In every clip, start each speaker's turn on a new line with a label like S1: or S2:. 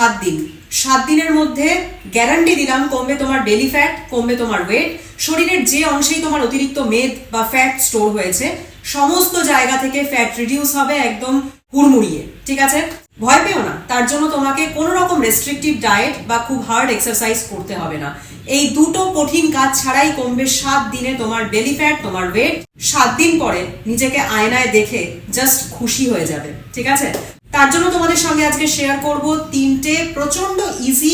S1: সাত দিন। সাত দিনের মধ্যে গ্যারান্টি দিলাম কমবে তোমার বেলি ফ্যাট কমবে তোমার ওয়েট শরীরের যে অংশেই তোমার অতিরিক্ত মেদ বা ফ্যাট স্টোর হয়েছে, সমস্ত জায়গা থেকে ফ্যাট রিডিউস হবে একদম হুড়মুড়িয়ে, ঠিক আছে? ভয় পেও না, তার জন্য তোমাকে কোনো রকম রেস্ট্রিকটিভ ডায়েট বা খুব হার্ড এক্সারসাইজ করতে হবে না। এই দুটো কঠিন কাজ ছাড়াই কমবে সাত দিনে তোমার বেলি ফ্যাট তোমার ওয়েট সাত দিন পরে নিজেকে আয়নায় দেখে জাস্ট খুশি হয়ে যাবে, ঠিক আছে? তার জন্য তোমাদের সঙ্গে আজকে শেয়ার করব তিনটে প্রচণ্ড ইজি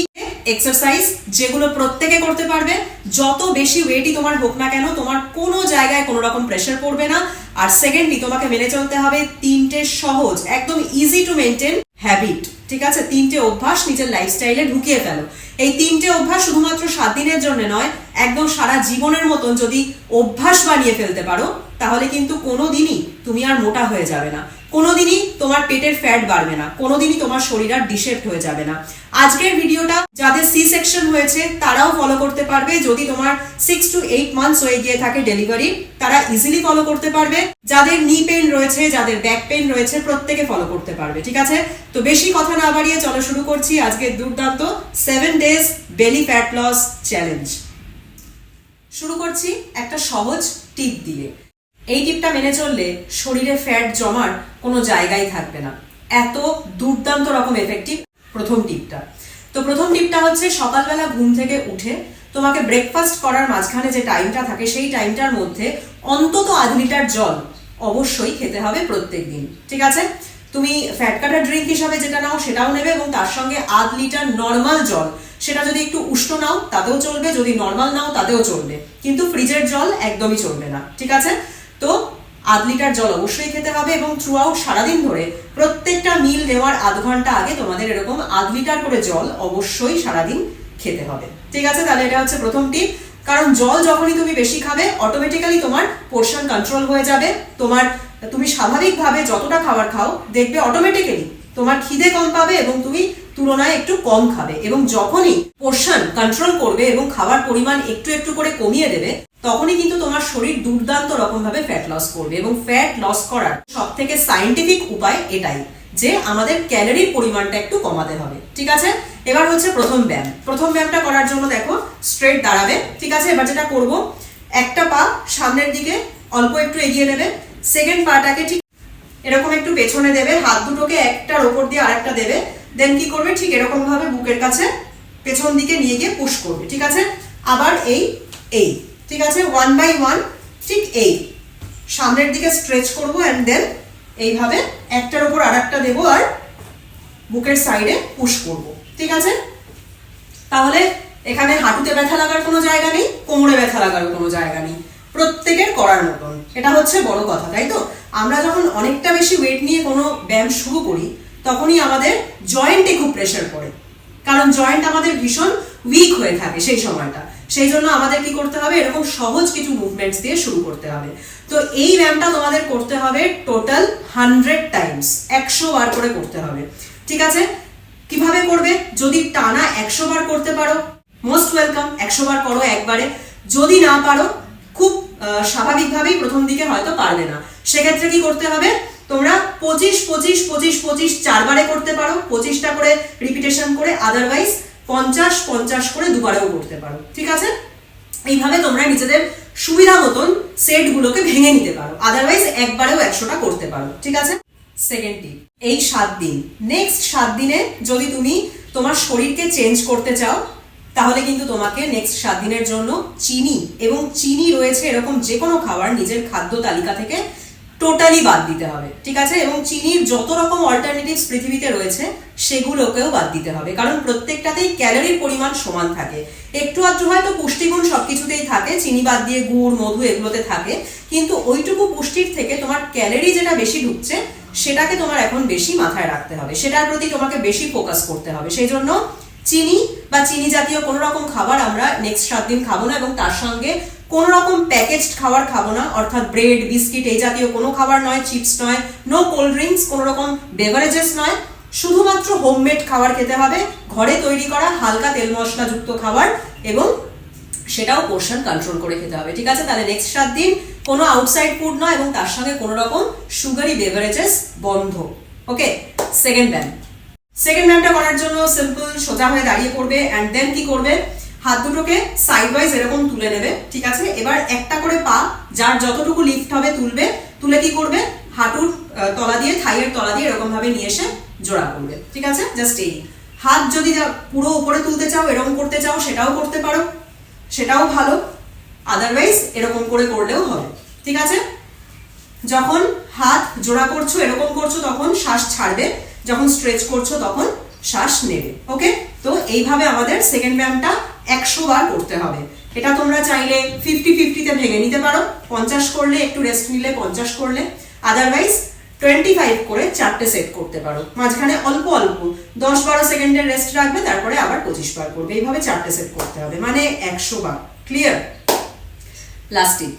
S1: এক্সারসাইজ যেগুলো প্রত্যেকে করতে পারবে। যত বেশি ওয়েটই তোমার হোক না কেন, তোমার কোনো জায়গায় কোনো রকম প্রেশার পড়বে না। আর সেকেন্ডলি তোমাকে মেনে চলতে হবে তিনটে সহজ, একদম ইজি টু মেনটেন হ্যাবিট ঠিক আছে? তিনটে অভ্যাস নিজের লাইফস্টাইলে ঢুকিয়ে ফেলো। এই তিনটে অভ্যাস শুধুমাত্র সাত দিনের জন্য নয়, একদম সারা জীবনের মতন যদি অভ্যাস বানিয়ে ফেলতে পারো, তাহলে কিন্তু কোনোদিনই তুমি আর মোটা হয়ে যাবে না। কোনোদিনই তোমার পেটের ফ্যাট বাড়বে না, কোনোদিনই তোমার শরীর আর ডিসেপ্ট হয়ে যাবে না। আজকের ভিডিওটা যাদের সি সেকশন হয়েছে, তারাও ফলো করতে পারবে। যদি তোমার সিক্স টু এইট মান্থস হয়ে গিয়ে থাকে ডেলিভারি তারা ইজিলি ফলো করতে পারবে। যাদের নি পেন রয়েছে, যাদের ব্যাক পেন রয়েছে, প্রত্যেকে ফলো করতে পারবে, ঠিক আছে? তো বেশি কথা না বাড়িয়ে চলো শুরু করছি আজকে দুর্দান্ত seven days belly fat loss challenge শুরু করছি একটা সহজ টিপ দিয়ে। এই টিপটা মেনে চললে শরীরে ফ্যাট জমার কোনো জায়গাই থাকবে না। এত দুর্দান্ত রকম এফেক্টিভ প্রথম টিপটা তো প্রথম টিপটা হচ্ছে সকালবেলা ঘুম থেকে উঠে তোমাকে ব্রেকফাস্ট করার মাঝখানে যে টাইমটা থাকে, সেই টাইমটার মধ্যে অন্তত আধ লিটার জল অবশ্যই খেতে হবে প্রত্যেক দিন। ঠিক আছে? তুমি ফ্যাট কাটার ড্রিঙ্ক হিসাবে যেটা নাও সেটাও নেবে এবং তার সঙ্গে আধ লিটার নর্মাল জল, সেটা যদি একটু উষ্ণ নাও, তাতেও চলবে, যদি নর্মাল নাও, তাতেও চলবে। কিন্তু ফ্রিজের জল একদমই চলবে না। ঠিক আছে? আধ লিটার জল অবশ্যই খেতে হবে এবং থ্রু আউট সারাদিন ধরে প্রত্যেকটা মিল নেওয়ার আধ ঘণ্টা আগে তোমাদের এরকম আধ লিটার করে জল অবশ্যই সারাদিন খেতে হবে। ঠিক আছে? তাহলে এটা হচ্ছে প্রথম টিপ কারণ জল যখনই তুমি বেশি খাবে অটোমেটিক্যালি তোমার পোর্শন কন্ট্রোল হয়ে যাবে। তোমার, তুমি স্বাভাবিকভাবে যতটা খাবার খাও, দেখবে অটোমেটিক্যালি তোমার খিদে কম পাবে এবং তুমি তুলনায় একটু কম খাবে। এবং যখনই পোর্শন কন্ট্রোল করবে এবং খাবার পরিমাণ একটু একটু করে কমিয়ে দেবে তখনই কিন্তু তোমার শরীর দুর্দান্ত রকম ভাবে ফ্যাট লস করবে এবং ফ্যাট লস করার সব থেকে সাইন্টিফিক উপায় এটাই যে আমাদের ক্যালোরির পরিমাণটা একটু কমাতে হবে, ঠিক আছে? এবার হচ্ছে প্রথম ব্যায়াম। প্রথম ব্যায়ামটা করার জন্য দেখো স্ট্রেট দাঁড়াবে, ঠিক আছে? এবার যেটা করব, একটা পা সামনের দিকে অল্প একটু এগিয়ে নেবে সেকেন্ড পাটাকে ঠিক এরকম একটু পেছনে দেবে, হাত দুটোকে একটার ওপর দিয়ে আরেকটা দেবে দেন কি করবে? ঠিক এরকম ভাবে বুকের কাছে পেছন দিকে নিয়ে গিয়ে পুশ করবে, ঠিক আছে? আবার এই এই। ঠিক আছে ওয়ান বাই ওয়ান ঠিক এই। সামনের দিকে স্ট্রেচ করব অ্যান্ড দেন এইভাবে একটার ওপর আর একটা দেবো আর বুকের সাইডে পুশ করব, ঠিক আছে? তাহলে এখানে হাঁটুতে ব্যথা লাগার কোনো জায়গা নেই, কোমরে ব্যথা লাগার কোনো জায়গা নেই, প্রত্যেকের করার মতন। এটা হচ্ছে বড় কথা, তাই তো? আমরা যখন অনেকটা বেশি ওয়েট নিয়ে কোনো ব্যায়াম শুরু করি, তখনই আমাদের জয়েন্টে খুব প্রেশার পড়ে। কারণ জয়েন্ট আমাদের ভীষণ উইক হয়ে থাকে সেই সময়টা। সেই জন্য আমাদের কি করতে হবে? এরকম সহজ কিছু মুভমেন্টস দিয়ে শুরু করতে হবে। তো এই ব্যায়ামটা তোমাদের করতে হবে টোটাল হান্ড্রেড টাইমস একশো বার করে করতে হবে। ঠিক আছে? কীভাবে করবে? যদি টানা একশো বার করতে পারো মোস্ট ওয়েলকাম একশো বার করো একবারে। যদি না পারো, খুব স্বাভাবিকভাবেই প্রথম দিকে হয়তো পারবে না। সেক্ষেত্রে কি করতে হবে? তোমরা পঁচিশ পঁচিশ পঁচিশ পঁচিশ চারবারে করতে পারো। পঁচিশটা করে রিপিটেশন করে আদারওয়াইজ পঞ্চাশ পঞ্চাশ করে দুবারেও করতে পারো, ঠিক আছে? এইভাবে তোমরা নিজেদের সুবিধা মতন সেটগুলোকে ভেঙে নিতে পারো আদারওয়াইজ একবারেও একশোটা করতে পারো, ঠিক আছে? সেকেন্ড টিপ এই সাত দিন। নেক্সট সাত দিনে যদি তুমি তোমার শরীরকে চেঞ্জ করতে চাও, তাহলে কিন্তু তোমাকে নেক্সট সাত দিনের জন্য চিনি এবং চিনি রয়েছে এরকম যে কোনো খাবার নিজের খাদ্য তালিকা থেকে টোটালি বাদ দিতে হবে, ঠিক আছে? এবং চিনির যত রকম অল্টারনেটিভস পৃথিবীতে রয়েছে সেগুলোকেও বাদ দিতে হবে। কারণ প্রত্যেকটাতেই ক্যালোরির পরিমাণ সমান থাকে। একটু আধটু হয়তো পুষ্টিগুণ সবকিছুতেই থাকে, চিনি বাদ দিয়ে গুড়, মধু এগুলোতে থাকে। কিন্তু ওইটুকু পুষ্টির থেকে তোমার ক্যালোরি যেটা বেশি ঢুকছে, সেটাকে তোমার এখন বেশি মাথায় রাখতে হবে। সেটার প্রতি তোমাকে বেশি ফোকাস করতে হবে। সেই জন্য চিনি বা চিনি জাতীয় কোনো রকম খাবার আমরা নেক্সট সাত দিন খাব না এবং তার সঙ্গে কোনো রকম প্যাকেজড খাবার খাব না। অর্থাৎ ব্রেড বিস্কিট এই জাতীয় কোনো খাবার নয় চিপস নয় নো কোল্ড ড্রিঙ্কস কোনো রকম বেভারেজেস নয়। শুধুমাত্র হোমমেড খাবার খেতে হবে। ঘরে তৈরি করা হালকা তেল মশলাযুক্ত খাবার এবং সেটাও পোর্শন কন্ট্রোল করে খেতে হবে। ঠিক আছে? তাহলে নেক্সট সাত দিন কোনো আউটসাইড ফুড নয় এবং তার সঙ্গে কোনো রকম সুগারি বেভারেজেস বন্ধ। ওকে সেকেন্ড ব্যান সেকেন্ড ব্যায়ামটা করার জন্য সিম্পল সোজা হয়ে দাঁড়িয়ে পড়বে অ্যান্ড দেন কি করবে? হাত দুটোকে সাইড ওয়াইজ এরকম তুলে নেবে। ঠিক আছে? এবার একটা করে পা যার যতটুকু লিফট হবে তুলবে। তুলে কি করবে? হাঁটুর তলা দিয়ে থাইয়ের তলা দিয়ে এরকম ভাবে নিয়ে এসে জোড়া করবে, ঠিক আছে? জাস্ট এই। হাত যদি পুরো উপরে তুলতে চাও, এরকম করতে চাও, সেটাও করতে পারো। সেটাও ভালো। আদারওয়াইজ এরকম করে করলেও হবে, ঠিক আছে? যখন হাত জোড়া করছ, এরকম করছ, তখন শ্বাস ছাড়বে। যখন স্ট্রেচ করছ, তখন শ্বাস নেবে ওকে তো এইভাবে আমাদের সেকেন্ড ব্যায়ামটা একশো বার করতে হবে। এটা তোমরা চাইলে ফিফটি ফিফটিতে ভেঙে নিতে পারো। পঞ্চাশ করলে একটু রেস্ট নিলে পঞ্চাশ করলে। আদারওয়াইজ টোয়েন্টি ফাইভ করে চারটে সেট করতে পারো। মাঝখানে অল্প অল্প, দশ বারো সেকেন্ডের রেস্ট রাখবে, তারপরে আবার পঁচিশ বার করবে। এইভাবে চারটে সেট করতে হবে মানে একশো বার। ক্লিয়ার লাস্টিক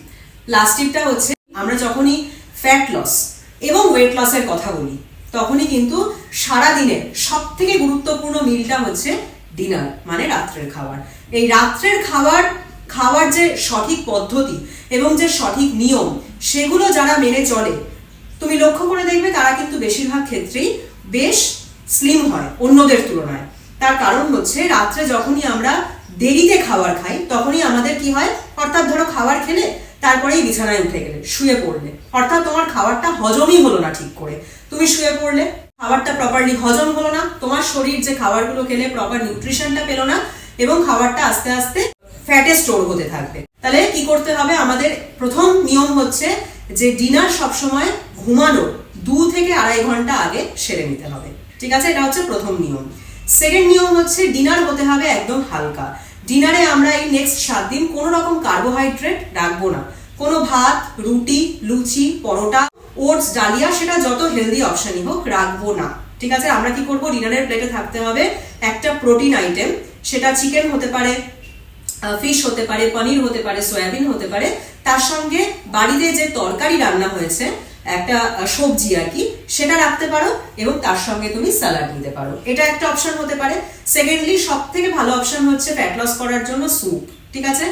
S1: লাস্টিকটা হচ্ছে, আমরা যখনই ফ্যাট লস এবং ওয়েট লসের কথা বলি, তখনই কিন্তু সারা দিনের সব থেকে গুরুত্বপূর্ণ মিলটা হচ্ছে ডিনার মানে রাত্রের খাবার। এই রাত্রের খাবার, খাওয়ার যে সঠিক পদ্ধতি এবং যে সঠিক নিয়ম, সেগুলো যারা মেনে চলে তুমি লক্ষ্য করে দেখবে তারা কিন্তু বেশিরভাগ ক্ষেত্রেই বেশ স্লিম হয়, অন্যদের তুলনায়। তার কারণ হচ্ছে রাত্রে যখনই আমরা দেরিতে খাবার খাই, তখনই আমাদের কি হয়? অর্থাৎ ধরো খাবার খেলে তারপরেই বিছানায় উঠে গেলে, শুয়ে পড়লে। অর্থাৎ তোমার খাবারটা হজমই হলো না ঠিক করে। তুমি শুয়ে পড়লে, খাবারটা প্রপারলি হজম হলো না, তোমার শরীর যে খাবারগুলো খেলে প্রপার নিউট্রিশনটা পেল না, এবং খাবারটা আস্তে আস্তে ফ্যাটে স্টোর হতে থাকবে। তাহলে কি করতে হবে? আমাদের প্রথম নিয়ম হচ্ছে যে ডিনার সবসময় ঘুমানো দু থেকে আড়াই ঘণ্টা আগে সেরে নিতে হবে। ঠিক আছে? এটা হচ্ছে প্রথম নিয়ম। সেকেন্ড নিয়ম হচ্ছে ডিনার হতে হবে একদম হালকা। ডিনারে আমরা এই নেক্সট সাত দিন কোনো রকম কার্বোহাইড্রেট রাখব না। কোনো ভাত, রুটি, লুচি, পরোটা, ওটস, ডালিয়া সেটা যত হেলদি অপশানই হোক রাখব না। ঠিক আছে? আমরা কি করব? ডিনারের প্লেটে থাকতে হবে একটা প্রোটিন আইটেম সেটা চিকেন হতে পারে ফিশ হতে পারে, পনির হতে পারে সয়াবিন হতে পারে। তার সঙ্গে বাড়িতে যে তরকারি রান্না হয়েছে, একটা সবজি আর কি, সেটা রাখতে পারো এবং তার সঙ্গে তুমি স্যালাড নিতে পারো। এটা একটা অপশন হতে পারে। সেকেন্ডলি সব থেকে ভালো অপশন হচ্ছে ফ্যাট লস করার জন্য স্যুপ ঠিক আছে?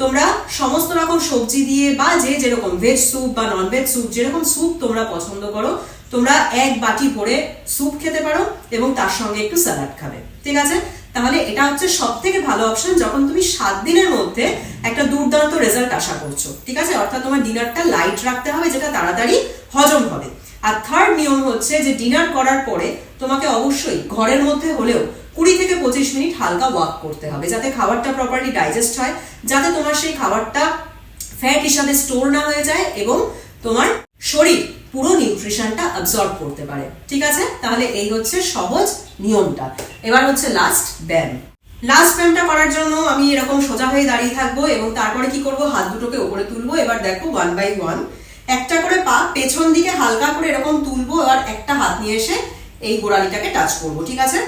S1: তোমরা সমস্ত রকম সবজি দিয়ে বা যে যেরকম ভেজ স্যুপ বা নন ভেজ স্যুপ যেরকম স্যুপ তোমরা পছন্দ করো, তোমরা এক বাটি ভরে স্যুপ খেতে পারো এবং তার সঙ্গে একটু স্যালাড খাবে, ঠিক আছে? তাহলে এটা হচ্ছে সব থেকে ভালো অপশন যখন তুমি সাত দিনের মধ্যে একটা দুর্দান্ত রেজাল্ট আশা করছ, ঠিক আছে? অর্থাৎ তোমার ডিনারটা লাইট রাখতে হবে, যেটা তাড়াতাড়ি হজম হবে। আর থার্ড নিয়ম হচ্ছে যে ডিনার করার পরে তোমাকে অবশ্যই ঘরের মধ্যে হলেও কুড়ি থেকে পঁচিশ মিনিট হালকা ওয়াক করতে হবে, যাতে খাবারটা প্রপারলি ডাইজেস্ট হয়, যাতে তোমার সেই খাবারটা ফ্যাট হিসাবে স্টোর না হয়ে যায় এবং তোমার শরীর পুরো নিউট্রিশনটা অ্যাবজর্ব করতে পারে। ঠিক আছে? তাহলে এই হচ্ছে সহজ নিয়মটা। এবার হচ্ছে লাস্ট ব্যায়াম লাস্ট ব্যায়ামটা করার জন্য আমি এরকম সোজা হয়ে দাঁড়িয়ে থাকব এবং তারপরে কি করব? হাত দুটোকে ওপরে তুলবো। এবার দেখো ওয়ান বাই ওয়ান একটা করে পা পেছন দিকে হালকা করে এরকম তুলবো, এবার একটা হাত নিয়ে এসে এই গোড়ালিটাকে টাচ করব। ঠিক আছে?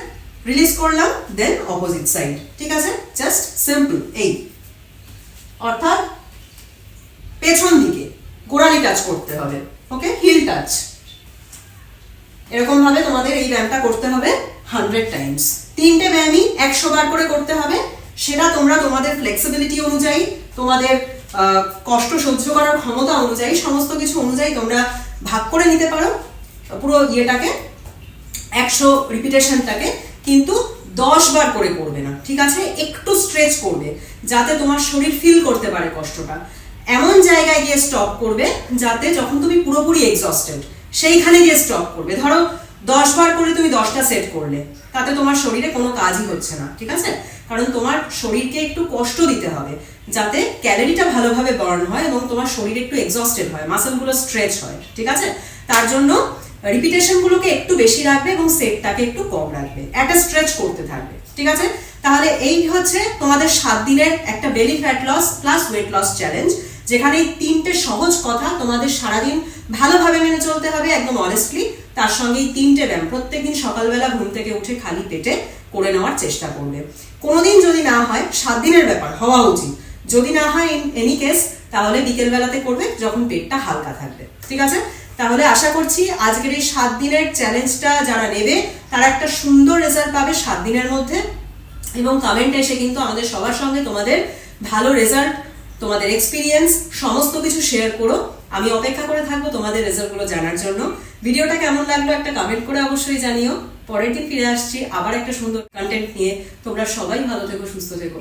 S1: রিলিজ করলাম দেন অপোজিট সাইড ঠিক আছে? জাস্ট সিম্পল এই। অর্থাৎ পেছন দিকে। গোড়ালি টাচ করতে হবে। ওকে হিল টাচ এরকম ভাবে তোমাদের এই ব্যায়ামটা করতে হবে হান্ড্রেড টাইমস তিনটে ব্যায়ামই একশো বার করে করতে হবে। সেটা তোমরা তোমাদের ফ্লেক্সিবিলিটি অনুযায়ী, তোমাদের কষ্ট সহ্য করার ক্ষমতা অনুযায়ী, সমস্ত কিছু অনুযায়ী তোমরা ভাগ করে নিতে পারো। পুরো ইয়েটাকে, একশো রিপিটেশনটাকে কিন্তু দশ বার করে করবে না। ঠিক আছে? একটু স্ট্রেচ করবে, যাতে তোমার শরীর ফিল করতে পারে কষ্টটা। এমন জায়গায় গিয়ে স্টপ করবে যাতে যখন তুমি পুরোপুরি এক্সস্টেড সেইখানে গিয়ে স্টপ করবে। ধরো, দশ বার করে তুমি দশটা সেট করলে, তাতে তোমার শরীরে কোনো কাজই হচ্ছে না, ঠিক আছে? কারণ তোমার শরীরকে একটু কষ্ট দিতে হবে, যাতে ক্যালোরিটা ভালোভাবে বার্ন হয় এবং তোমার শরীর একটু এক্সস্টেড হয় মাসেলগুলো স্ট্রেচ হয়, ঠিক আছে? তার জন্য রিপিটেশনগুলোকে একটু বেশি রাখবে এবং সেটটাকে একটু কম রাখবে। একটা স্ট্রেচ করতে থাকবে, ঠিক আছে? তাহলে এই হচ্ছে তোমাদের সাত দিনের একটা belly fat loss plus weight loss challenge যেখানে এই তিনটে সহজ কথা তোমাদের সারাদিন ভালোভাবে মেনে চলতে হবে, একদম অনেস্টলি তার সঙ্গে এই তিনটে ব্যায়াম। প্রত্যেকদিন সকালবেলা ঘুম থেকে উঠে খালি পেটে করে নেওয়ার চেষ্টা করবে। কোনোদিন যদি না হয়, সাত দিনের ব্যাপার, হওয়া উচিত। যদি না হয় এনি কেস তাহলে বিকেলবেলাতে করবে, যখন পেটটা হালকা থাকবে। ঠিক আছে? তাহলে আশা করছি আজকের এই সাত দিনের চ্যালেঞ্জটা যারা নেবে, তারা একটা সুন্দর রেজাল্ট পাবে সাত দিনের মধ্যে। এবং কমেন্টে এসে কিন্তু আমাদের সবার সঙ্গে তোমাদের ভালো রেজাল্ট তোমাদের এক্সপিরিয়েন্স সমস্ত কিছু শেয়ার করো। আমি অপেক্ষা করে থাকব তোমাদের রেজাল্টগুলো জানার জন্য। ভিডিওটা কেমন লাগল একটা কমেন্ট করে অবশ্যই জানিও। পরের দিন ফিরে আসছি, আবার একটা সুন্দর কন্টেন্ট নিয়ে। তোমরা সবাই ভালো থেকো, সুস্থ থেকো।